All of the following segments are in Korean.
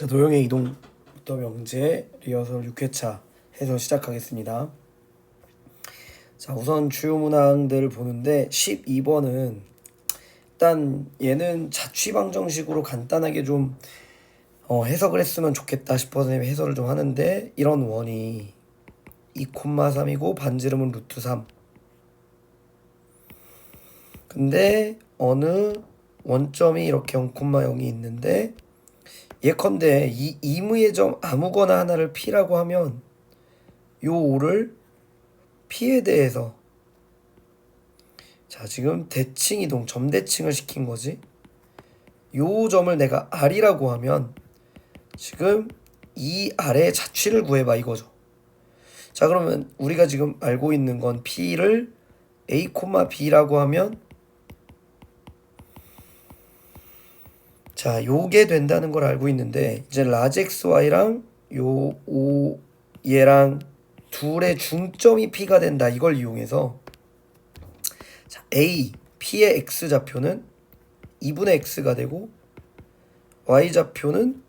자, 도형의 이동부터 명제 리허설 6회차 해서 시작하겠습니다. 자, 우선 주요 문항들을 보는데 12번은 일단 얘는 자취방정식으로 간단하게 좀 어, 해석을 했으면 좋겠다 싶어서 해설을 좀 하는데 이런 원이 2,3이고 반지름은 루트 3 근데 어느 원점이 이렇게 0,0이 있는데 예컨대 이 이무의 점 아무거나 하나를 P라고 하면 요 5를 P에 대해서 자 지금 대칭 이동 점 대칭을 시킨 거지. 요 점을 내가 R이라고 하면 지금 이 아래의 자취를 구해봐 이거죠. 자 그러면 우리가 지금 알고 있는 건 P를 A, B라고 하면 자, 요게 된다는 걸 알고 있는데 이제 XY랑 요 O 얘랑 둘의 중점이 P가 된다. 이걸 이용해서 자, A P의 X 좌표는 2분의 X가 되고 Y 좌표는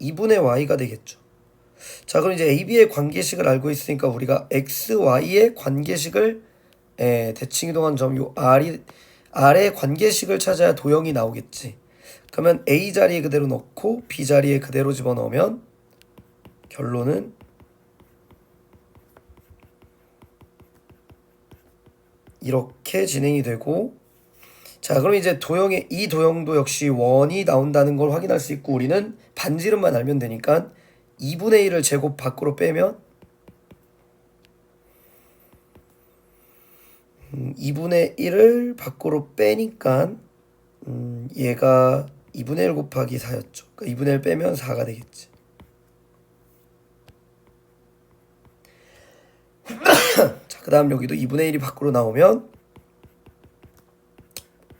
2분의 Y가 되겠죠. 자, 그럼 이제 AB의 관계식을 알고 있으니까 우리가 X, Y의 관계식을 에, 대칭 이동한 점 요 R이 R의 관계식을 찾아야 도형이 나오겠지. 그러면 A 자리에 그대로 넣고 B 자리에 그대로 집어넣으면 결론은 이렇게 진행이 되고 자 그럼 이제 도형의 이 도형도 역시 원이 나온다는 걸 확인할 수 있고 우리는 반지름만 알면 되니까 2분의 1을 제곱 밖으로 빼면 음, 2분의 1을 밖으로 빼니까 음, 얘가 2분의 1 곱하기 4였죠. 그러니까 2분의 1 빼면 4가 되겠지. 자, 그 다음 여기도 2분의 1이 밖으로 나오면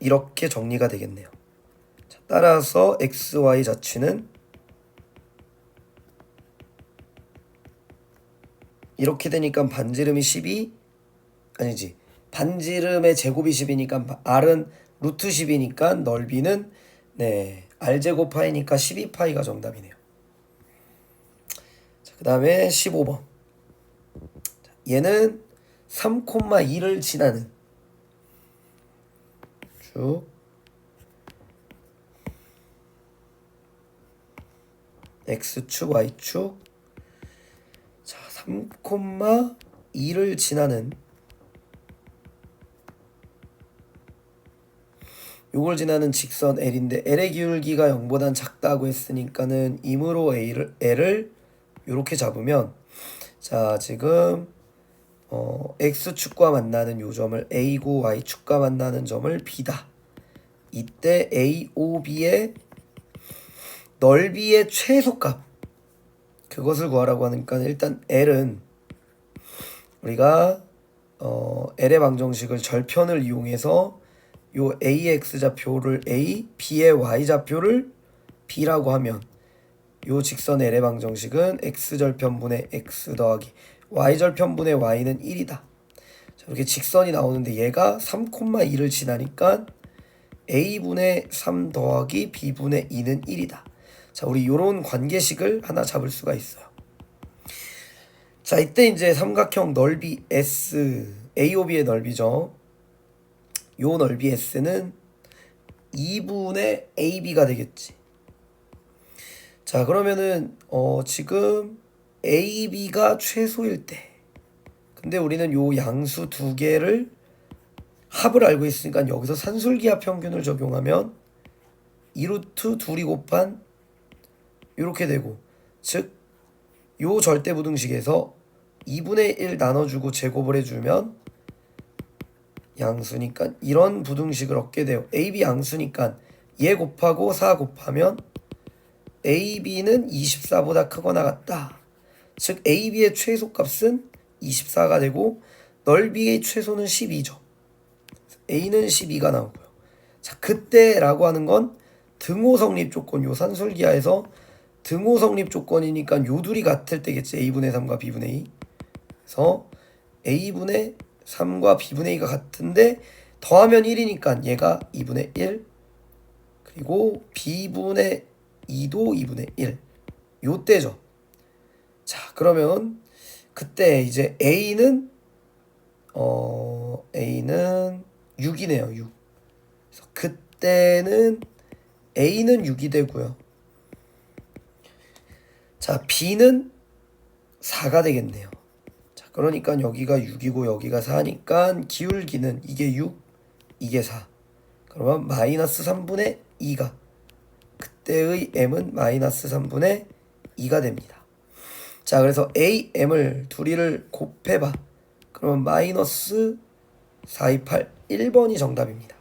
이렇게 정리가 되겠네요. 자, 따라서 x, y 자취는 이렇게 되니까 반지름이 12 아니지 반지름의 제곱이 10이니까 r은 루트 10이니까 넓이는 네 r제곱 파이니까 12파이가 정답이네요. 자, 그 다음에 15번. 얘는 3,2를 지나는. 쭉. X축 y축. 자 3,2를 지나는 요걸 지나는 직선 L인데 L의 기울기가 0보단 작다고 했으니까는 임으로 A를 L을 요렇게 잡으면 자 지금 어, X축과 만나는 요 점을 A고 Y축과 만나는 점을 B다. 이때 AOB의 넓이의 최소값 그것을 구하라고 하니까 일단 L은 우리가 어, L의 방정식을 절편을 이용해서 요 ax 좌표를 a, b의 y 좌표를 b라고 하면 요 직선 L의 방정식은 x 절편분의 x 더하기 y 절편분의 y는 1이다. 자, 이렇게 직선이 나오는데 얘가 3,2를 지나니까 a분의 3 더하기 b분의 2는 1이다. 자, 우리 요런 관계식을 하나 잡을 수가 있어요. 자, 이때 이제 삼각형 넓이 S, AOB의 넓이죠. 요 넓이 S는 2분의 AB가 되겠지. 자, 그러면은 어 지금 AB가 최소일 때 근데 우리는 요 양수 두 개를 합을 알고 있으니까 여기서 산술기하 평균을 적용하면 2루트 둘이 곱한 이렇게 되고 즉 요 절대부등식에서 2분의 1 나눠주고 제곱을 해주면 양수니까 이런 부등식을 얻게 돼요. AB 양수니까 얘 곱하고 4 곱하면 AB는 24보다 크거나 같다. 즉 AB의 최소값은 24가 되고 넓이의 최소는 12죠. A는 12가 나오고요. 자 그때라고 하는 건 등호 성립 조건 요 산술기하에서 등호 성립 조건이니까 요 둘이 같을 때겠지 A분의 3과 B분의 2 그래서 A분의 3과 b분의 2가 같은데 더하면 1이니까 얘가 2분의 1 그리고 b분의 2도 2분의 1 요때죠. 자, 그러면 그때 이제 A는 어 A는 6이네요. 6. 그래서 그때는 A는 6이 되고요. 자, B는 4가 되겠네요. 자, 그러니까 여기가 6이고 여기가 4니까 기울기는 이게 6, 이게 4. 그러면 마이너스 3분의 2가 그때의 m은 마이너스 3분의 2가 됩니다. 자, 그래서 a, m을 둘이를 곱해봐. 그러면 마이너스 428, 1번이 정답입니다.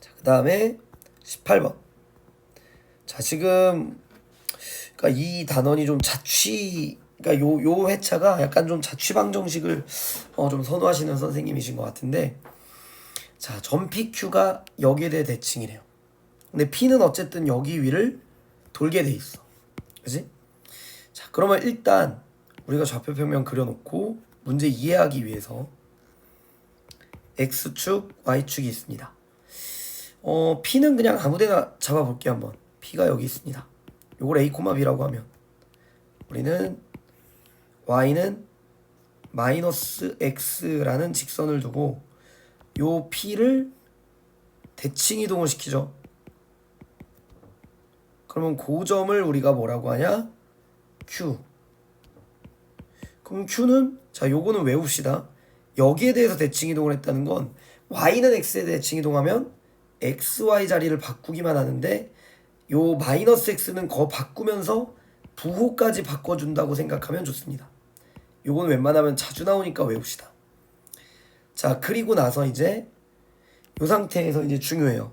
자, 그 다음에 18번. 자, 지금 그러니까 이 단원이 좀 자취 그러니까 요 요 회차가 약간 좀 자취 방 정식을 어, 좀 선호하시는 선생님이신 것 같은데 자, 전 PQ가 여기에 대해 대칭이래요. 근데 P는 어쨌든 여기 위를 돌게 돼 있어. 그지? 자, 그러면 일단 우리가 좌표 평면 그려놓고 문제 이해하기 위해서 X축, Y축이 있습니다. 어, P는 그냥 아무데나 잡아볼게요 한번. P가 여기 있습니다. 요걸 A, B라고 하면 우리는 Y는 마이너스 X라는 직선을 두고 요 P를 대칭 이동을 시키죠. 그러면 고점을 우리가 뭐라고 하냐? Q. 그럼 Q는 자 요거는 외웁시다. 여기에 대해서 대칭 이동을 했다는 건 Y는 X에 대칭 이동하면 XY 자리를 바꾸기만 하는데 요 마이너스 X는 거 바꾸면서 부호까지 바꿔준다고 생각하면 좋습니다. 요건 웬만하면 자주 나오니까 외웁시다. 자, 그리고 나서 이제 요 상태에서 이제 중요해요.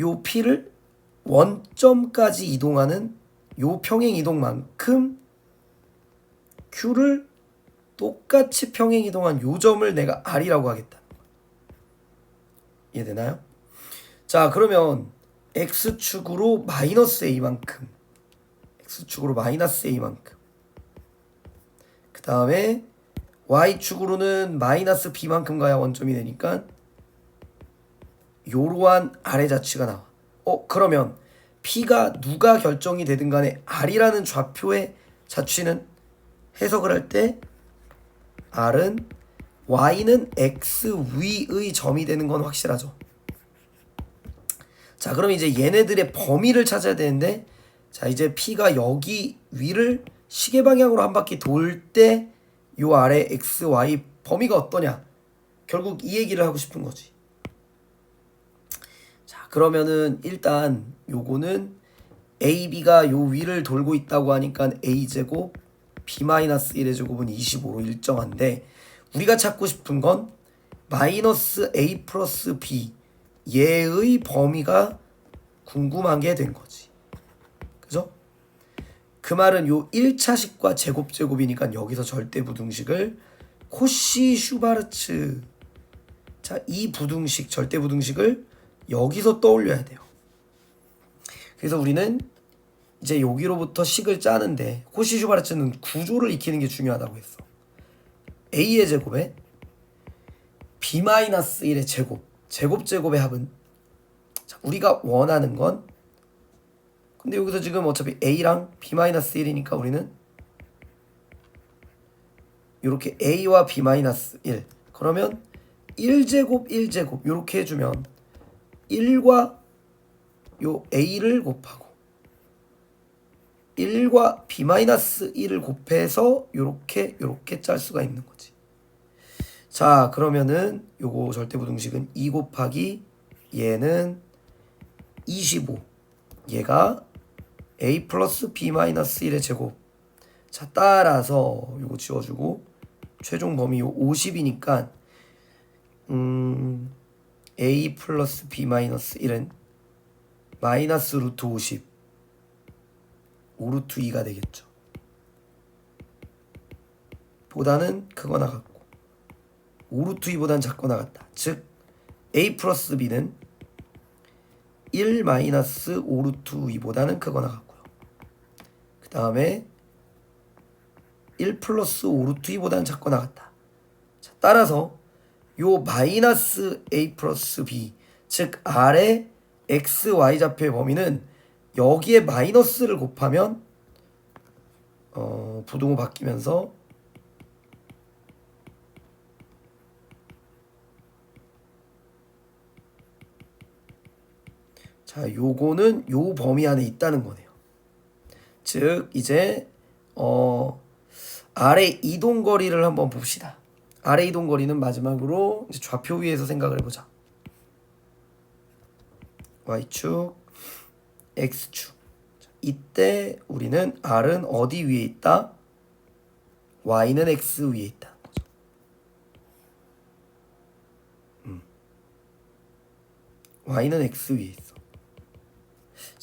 요 P를 원점까지 이동하는 요 평행 이동만큼 Q를 똑같이 평행 이동한 요 점을 내가 R이라고 하겠다. 이해되나요? 자, 그러면 X축으로 마이너스 A만큼 X축으로 마이너스 A만큼 그 다음에 Y축으로는 마이너스 B만큼 가야 원점이 되니까 요러한 아래 자취가 나와. 어 그러면 P가 누가 결정이 되든 간에 R이라는 좌표의 자취는 해석을 할 때 R은 Y는 X 위의 점이 되는 건 확실하죠. 자 그럼 이제 얘네들의 범위를 찾아야 되는데 자 이제 P가 여기 위를 시계 방향으로 한 바퀴 돌 때 요 아래 X, Y 범위가 어떠냐 결국 이 얘기를 하고 싶은 거지 자 그러면은 일단 요거는 AB가 요 위를 돌고 있다고 하니까 A제곱 B-1의 제곱은 25로 일정한데 우리가 찾고 싶은 건 마이너스 A 플러스 B 얘의 범위가 궁금한 게된 거지. 그 말은 요 1차식과 제곱 제곱이니까 여기서 절대 부등식을 코시 슈바르츠 자, 이 부등식 절대 부등식을 여기서 떠올려야 돼요. 그래서 우리는 이제 여기로부터 식을 짜는데 코시 슈바르츠는 구조를 익히는 게 중요하다고 했어. a의 제곱에 b-1의 제곱 제곱 제곱의 합은 자, 우리가 원하는 건 근데 여기서 지금 어차피 a랑 b-1이니까 우리는 이렇게 a와 b-1 그러면 1제곱 1제곱 이렇게 해주면 1과 요 a를 곱하고 1과 b-1을 곱해서 요렇게 요렇게 짤 수가 있는 거지. 자 그러면은 요거 절대부등식은 2 곱하기 얘는 25 얘가 a 플러스 b-1의 제곱 자 따라서 요거 지워주고 최종 범위 요 50이니까 음 a 플러스 b-1은 마이너스 루트 50 5루트 2가 되겠죠. 보다는 크거나 같고 5루트 2보다는 작거나 같다. 즉 a 플러스 b는 1 마이너스 5루트 2보다는 크거나 같고요. 그 다음에 1 플러스 5루트 2보다는 작거나 같다. 자, 따라서 요 마이너스 a 플러스 b 즉 r의 x, y 좌표의 범위는 여기에 마이너스를 곱하면 어, 부동호 바뀌면서 자, 요거는 요 범위 안에 있다는 거네요. 즉 이제 어 아래 이동 거리를 한번 봅시다. 아래 이동 거리는 마지막으로 좌표 위에서 생각을 해보자. y축, x축. 자, 이때 우리는 r은 어디 위에 있다? y는 x 위에 있다. 음. y는 x 위에 있어.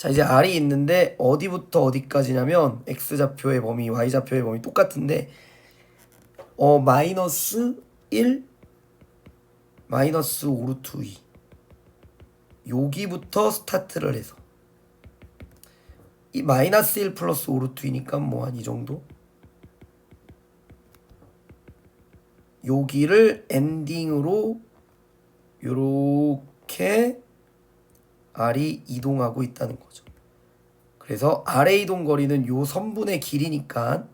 자 이제 r이 있는데 어디부터 어디까지냐면 x 좌표의 범위, y 좌표의 범위 똑같은데 어 마이너스 1 마이너스 5 루트 2 여기부터 스타트를 해서. 이 마이너스 1 플러스 5 루트 2니까 뭐 한 이 정도? 여기를 엔딩으로 요렇게 R이 이동하고 있다는 거죠. 그래서 아래 이동 거리는 요 선분의 길이니까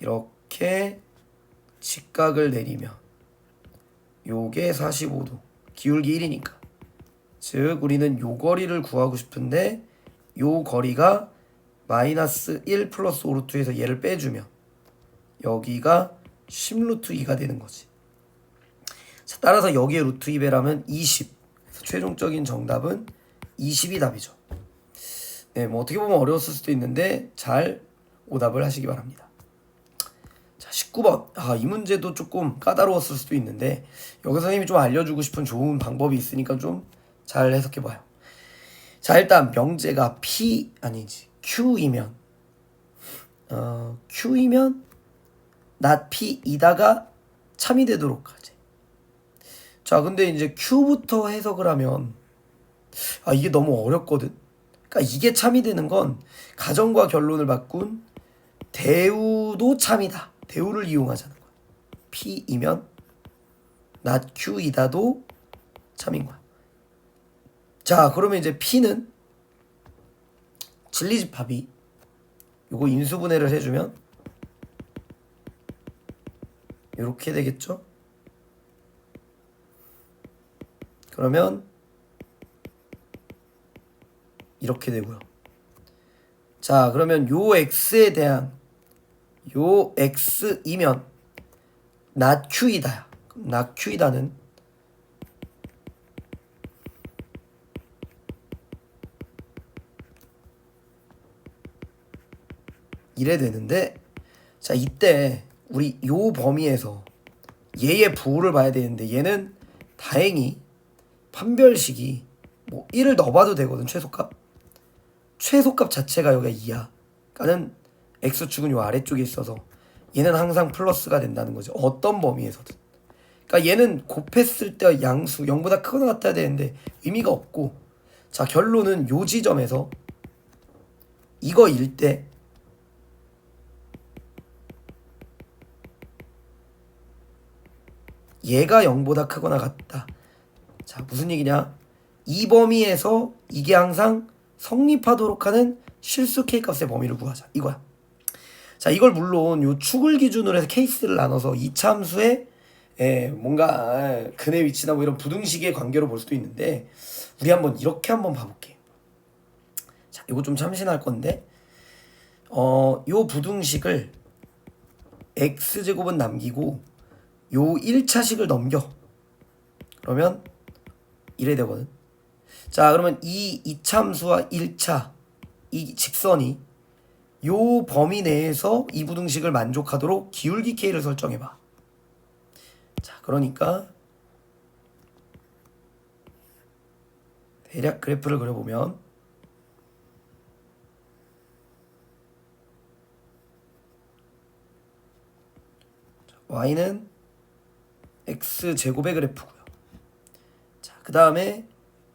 이렇게 직각을 내리면 요게 45도 기울기 1이니까. 즉 우리는 요 거리를 구하고 싶은데 요 거리가 마이너스 1 플러스 5 루트에서 얘를 빼주면 여기가 10 루트 2가 되는 거지. 자, 따라서 여기에 루트 2 배라면 20 그래서 최종적인 정답은 20이 답이죠 네, 뭐 어떻게 보면 어려웠을 수도 있는데 잘 오답을 하시기 바랍니다. 자, 19번. 아, 이 문제도 조금 까다로웠을 수도 있는데 여기서 선생님이 좀 알려주고 싶은 좋은 방법이 있으니까 좀 잘 해석해 봐요. 자, 일단 명제가 P 아니지 Q이면 어, Q이면 not P이다가 참이 되도록 하지. 자, 근데 이제 Q부터 해석을 하면 아, 이게 너무 어렵거든. 그러니까 이게 참이 되는 건 가정과 결론을 바꾼 대우도 참이다. 대우를 이용하자는 거야. P이면 not Q이다도 참인 거야. 자, 그러면 이제 P는 진리집합이 요거 인수분해를 해주면 이렇게 되겠죠? 그러면 이렇게 되고요. 자, 그러면 요 x에 대한 요 x이면 not q이다. not q이다는 이래 되는데 자, 이때 우리 요 범위에서 얘의 부호를 봐야 되는데 얘는 다행히 판별식이 뭐 1을 넣어봐도 되거든 최소값 최소값 자체가 여기가 2야. 그러니까는 x축은 요 아래쪽에 있어서 얘는 항상 플러스가 된다는 거죠. 어떤 범위에서든. 그러니까 얘는 곱했을 때 양수 0보다 크거나 같아야 되는데 의미가 없고 자 결론은 요 지점에서 이거 일 때 얘가 0보다 크거나 같다. 자 무슨 얘기냐? 이 범위에서 이게 항상 성립하도록 하는 실수 K 값의 범위를 구하자. 이거야. 자, 이걸 물론 요 축을 기준으로 해서 케이스를 나눠서 이차 함수의 에, 뭔가 근의 위치나 뭐 이런 부등식의 관계로 볼 수도 있는데 우리 한번 이렇게 한번 봐볼게. 자, 이거 좀 참신할 건데 어, 요 부등식을 x 제곱은 남기고 요 1차식을 넘겨. 그러면 이래 되거든. 자, 그러면 이 이참수와 1차 이 직선이 요 범위 내에서 이 부등식을 만족하도록 기울기 K를 설정해 봐. 자, 그러니까 대략 그래프를 그려 보면 y는 x 제곱의 그래프고요. 자, 그다음에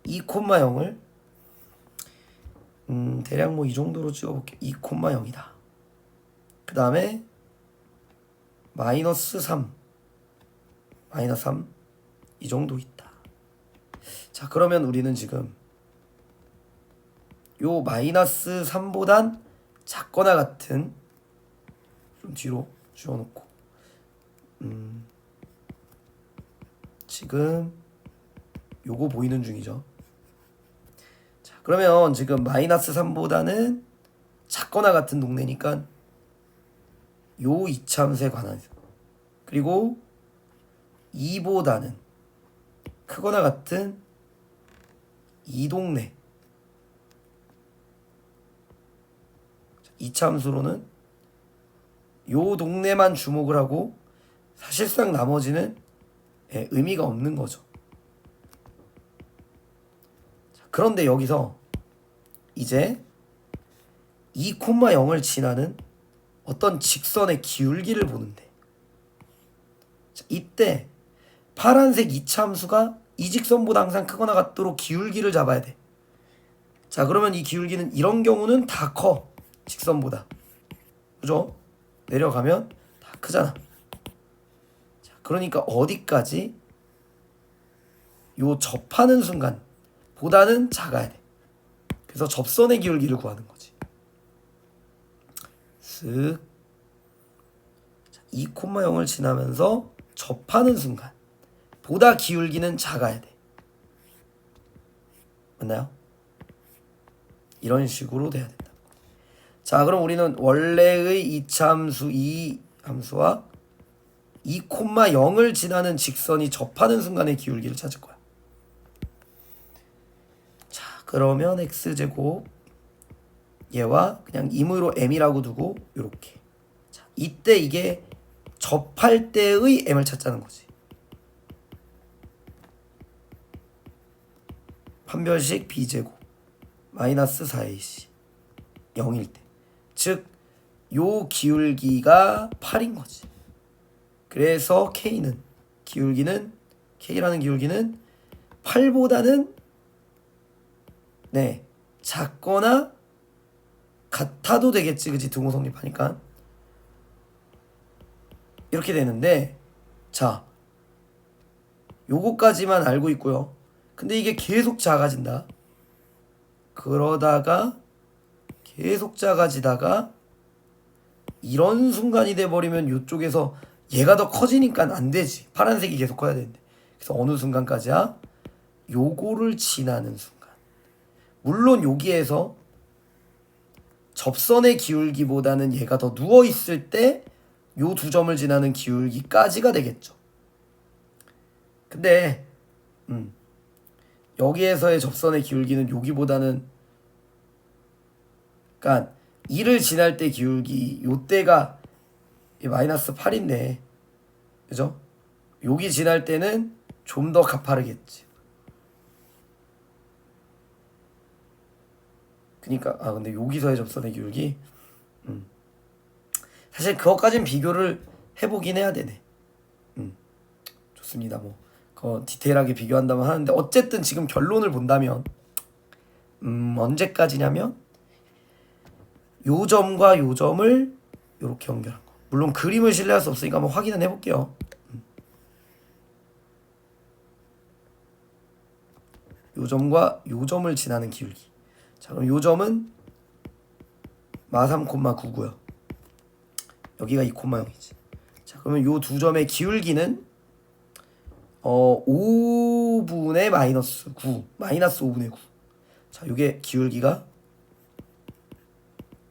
2,0을 음, 대략 뭐 이 정도로 찍어볼게요. 2,0이다. 그 다음에 마이너스 3 마이너스 3 이 정도 있다. 자 그러면 우리는 지금 요 마이너스 3보단 작거나 같은 좀 뒤로 줄여놓고 음 지금 요거 보이는 중이죠. 자 그러면 지금 마이너스 3보다는 작거나 같은 동네니까 요 이참수에 관한 그리고 2보다는 크거나 같은 이 동네 이참수로는 요 동네만 주목을 하고 사실상 나머지는 예, 의미가 없는 거죠. 자, 그런데 여기서 이제 2,0을 지나는 어떤 직선의 기울기를 보는데 자, 이때 파란색 이참수가 이 직선보다 항상 크거나 같도록 기울기를 잡아야 돼. 자 그러면 이 기울기는 이런 경우는 다 커. 직선보다. 그죠? 내려가면 다 크잖아. 자, 그러니까 어디까지 요 접하는 순간 보다는 작아야 돼. 그래서 접선의 기울기를 구하는 거지. 쓱. 2,0을 지나면서 접하는 순간 보다 기울기는 작아야 돼. 맞나요? 이런 식으로 돼야 된다. 자, 그럼 우리는 원래의 이차함수 이 함수와 2,0을 지나는 직선이 접하는 순간의 기울기를 찾을 거야. 자, 그러면 x제곱 얘와 그냥 임의로 m이라고 두고 요렇게. 자, 이때 이게 접할 때의 m을 찾자는 거지. 판별식 b제곱 마이너스 4ac 0일 때. 즉, 요 기울기가 8인 거지. 그래서 K는, 기울기는, K라는 기울기는 8보다는, 네, 작거나 같아도 되겠지. 그지? 등호 성립하니까. 이렇게 되는데, 자, 요거까지만 알고 있고요. 근데 이게 계속 작아진다. 그러다가 계속 작아지다가 이런 순간이 돼버리면 이쪽에서 얘가 더 커지니까 안 되지. 파란색이 계속 커야 되는데. 그래서 어느 순간까지야? 요거를 지나는 순간. 물론 여기에서 접선의 기울기보다는 얘가 더 누워 있을 때 요 두 점을 지나는 기울기까지가 되겠죠. 근데 음. 여기에서의 접선의 기울기는 여기보다는 그러니까 2를 지날 때 기울기 요때가 마이너스 8인데 그죠? 여기 지날 때는 좀 더 가파르겠지. 그니까 아 근데 여기서의 접선의 기울기 음. 사실 그것까진 비교를 해보긴 해야 되네. 음. 좋습니다. 뭐 어, 디테일하게 비교한다면 하는데 어쨌든 지금 결론을 본다면 음, 언제까지냐면 요 점과 요 점을 이렇게 연결한 거. 물론 그림을 신뢰할 수 없으니까 한번 확인은 해볼게요. 음. 요 점과 요 점을 지나는 기울기. 자 그럼 요 점은 마 3,9고요. 여기가 2,0이지. 자 그러면 요 두 점의 기울기는 어 5분의 마이너스 9 마이너스 5분의 9 자, 이게 기울기가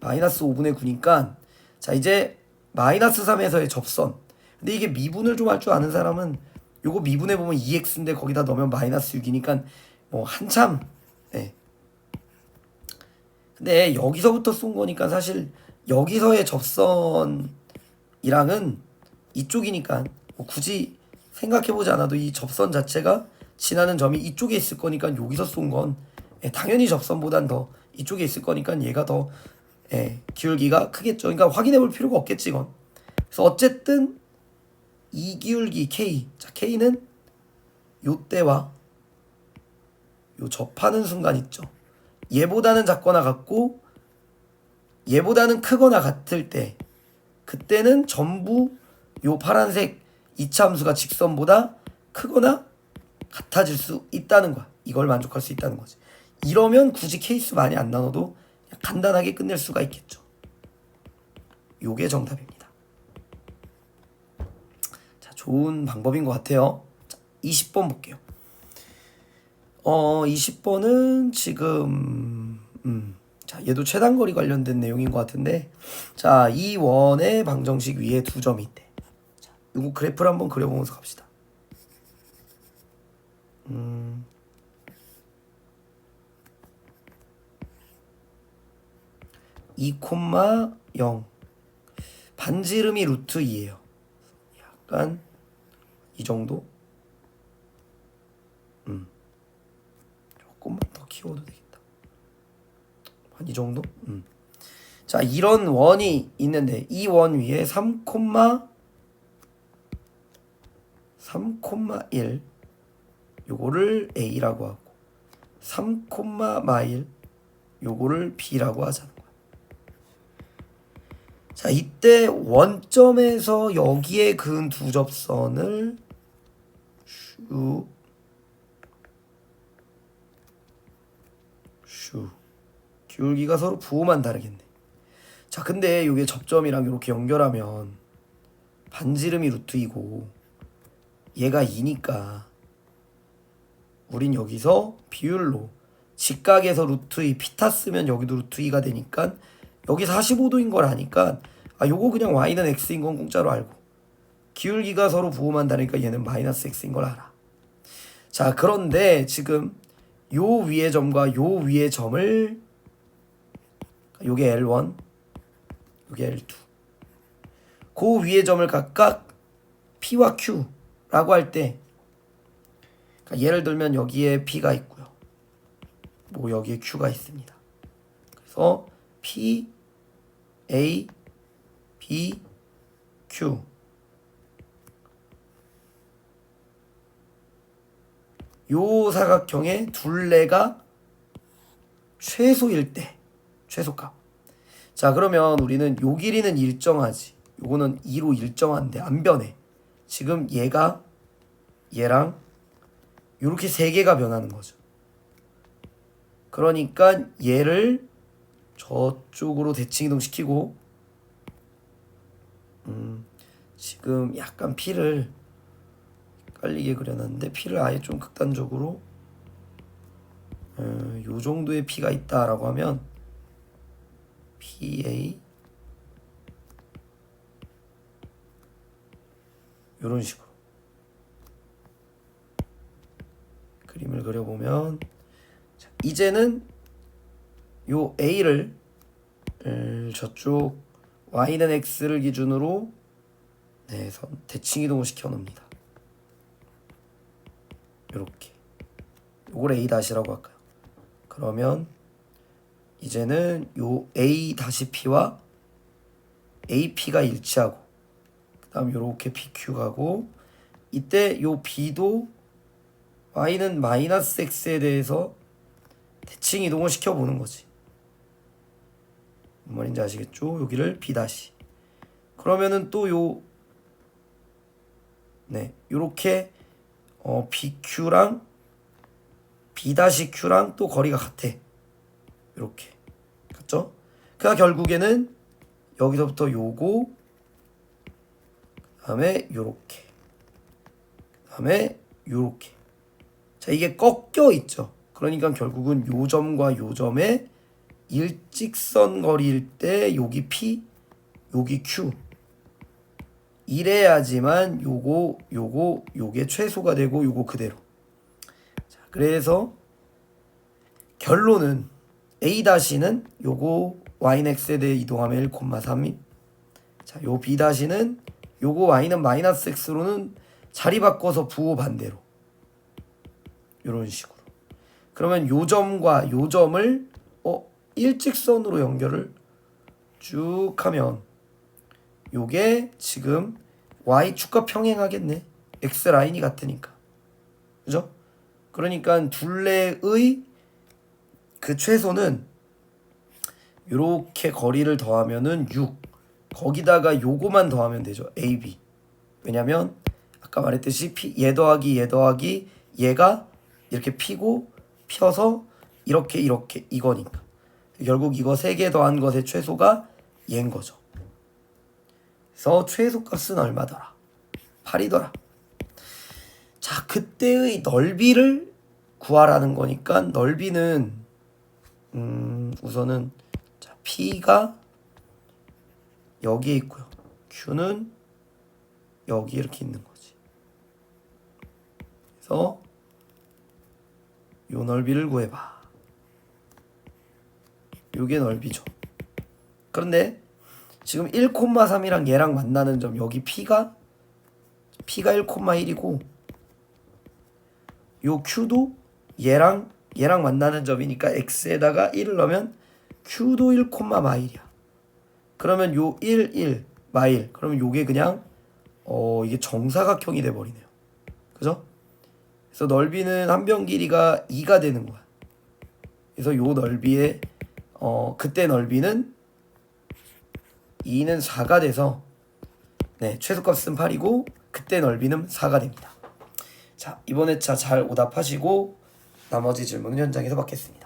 마이너스 5분의 9니까 자, 이제 마이너스 3에서의 접선. 근데 이게 미분을 좀 할 줄 아는 사람은 요거 미분해 보면 2x인데 거기다 넣으면 마이너스 6이니까 뭐 한참 네. 근데 여기서부터 쏜 거니까 사실 여기서의 접선이랑은 이쪽이니까 뭐 굳이 생각해보지 않아도 이 접선 자체가 지나는 점이 이쪽에 있을 거니까 여기서 쏜건 예, 당연히 접선보단 더 이쪽에 있을 거니까 얘가 더 예, 기울기가 크겠죠. 그러니까 확인해 볼 필요가 없겠지 이건. 그래서 어쨌든 이 기울기 K, 자 K는 요 때와 요 접하는 순간 있죠. 얘보다는 작거나 같고 얘보다는 크거나 같을 때 그때는 전부 요 파란색 이차 함수가 직선보다 크거나 같아질 수 있다는 거야. 이걸 만족할 수 있다는 거지. 이러면 굳이 케이스 많이 안 나눠도 간단하게 끝낼 수가 있겠죠. 요게 정답입니다. 자, 좋은 방법인 것 같아요. 자, 20번 볼게요. 어, 20번은 지금, 음, 자, 얘도 최단거리 관련된 내용인 것 같은데, 자, 이 원의 방정식 위에 두 점이 있대. 자, 이거 그래프를 한번 그려보면서 갑시다. 음, 2,0 반지름이 루트 2예요. 약간 이 정도? 음. 조금만 더 키워도 되겠다. 한 이 정도? 음. 자, 이런 원이 있는데 이 원 위에 3, 3,1 요거를 A라고 하고 3, 마일 요거를 B라고 하자는 거야. 자, 이때 원점에서 여기에 그은 두 접선을 슈, 슈. 기울기가 서로 부호만 다르겠네. 자, 근데 이게 접점이랑 이렇게 연결하면 반지름이 루트 2고 얘가 2니까 우린 여기서 비율로 직각에서 루트 2 피타 쓰면 여기도 루트 2가 되니까 여기 45도인 걸 아니까 아 요거 그냥 y는 x인 건 공짜로 알고 기울기가 서로 부호만 다르니까 얘는 마이너스 x인 걸 알아. 자 그런데 지금 요 위의 점과 요 위의 점을 요게 L1 요게 L2 그 위의 점을 각각 P와 Q라고 할 때 그러니까 예를 들면 여기에 P가 있고요. 뭐 여기에 Q가 있습니다. 그래서 P A B Q 요 사각형의 둘레가 최소일 때 최소값. 자 그러면 우리는 요 길이는 일정하지. 요거는 2로 일정한데 안 변해. 지금 얘가 얘랑 요렇게 세 개가 변하는 거죠. 그러니까 얘를 저쪽으로 대칭 이동시키고 음, 지금 약간 피를 헷갈리게 그려놨는데 피를 아예 좀 극단적으로 어, 요 정도의 피가 있다라고 하면 PA 요런 식으로 그림을 그려보면 자, 이제는 요 A를 음, 저쪽 Y는 X를 기준으로 네, 선 대칭 이동을 시켜 놓습니다. 요렇게 요걸 A 다시라고 할까요? 그러면 이제는 요 A 다시 P와 AP가 일치하고 그 다음 요렇게 PQ 가고 이때 요 B도 Y는 마이너스 X에 대해서 대칭 이동을 시켜 보는 거지. 뭔 말인지 아시겠죠? 여기를 B 다시. 그러면은 또 요 네, 요렇게 어 BQ랑 B 다시 Q랑 또 거리가 같아. 요렇게. 그러니까 결국에는 여기서부터 요거 그다음에 요렇게. 그다음에 요렇게. 자, 이게 꺾여 있죠. 그러니까 결국은 요 점과 요 점의 일직선 거리일 때 여기 P, 여기 Q. 이래야지만 요거, 요거, 요게 최소가 되고 요거 그대로. 자, 그래서 결론은 A 다시는 요거 y는 x에 대해 이동하면 1,3임. 자, 요 B 다시는 요거 y는 마이너스 x로는 자리 바꿔서 부호 반대로. 요런 식으로. 그러면 요 점과 요 점을 어 일직선으로 연결을 쭉 하면 요게 지금 y축과 평행하겠네. x 라인이 같으니까. 그죠? 그러니까 둘레의 그 최소는 요렇게 거리를 더하면은 6. 거기다가 요거만 더하면 되죠. AB. 왜냐면 아까 말했듯이 P, 얘 더하기 얘 더하기 얘가 이렇게 피고 펴서 이렇게 이렇게 이거니까 결국 이거 세개 더한 것의 최소가 얘인 거죠. 그래서 최소값은 얼마더라? 8이더라. 자, 그때의 넓이를 구하라는 거니까 넓이는 음, 우선은 자, P가 여기에 있고요. Q는 여기 이렇게 있는 거지. 그래서 요 넓이를 구해봐. 요게 넓이죠. 그런데 지금 1,3이랑 얘랑 만나는 점 여기 P가 P가 1,1이고 요 Q도 얘랑 얘랑 만나는 점이니까 X에다가 1을 넣으면 Q도 1,마일이야. 그러면 요 1, 1, 마일. 그러면 요게 그냥 어 이게 정사각형이 돼 버리네요. 그죠? 그래서 넓이는 한 변 길이가 2가 되는 거야. 그래서 요 넓이의 어 그때 넓이는 2는 4가 돼서 네, 최소값은 8이고 그때 넓이는 4가 됩니다. 자, 이번 회차 잘 오답하시고 나머지 질문은 현장에서 받겠습니다.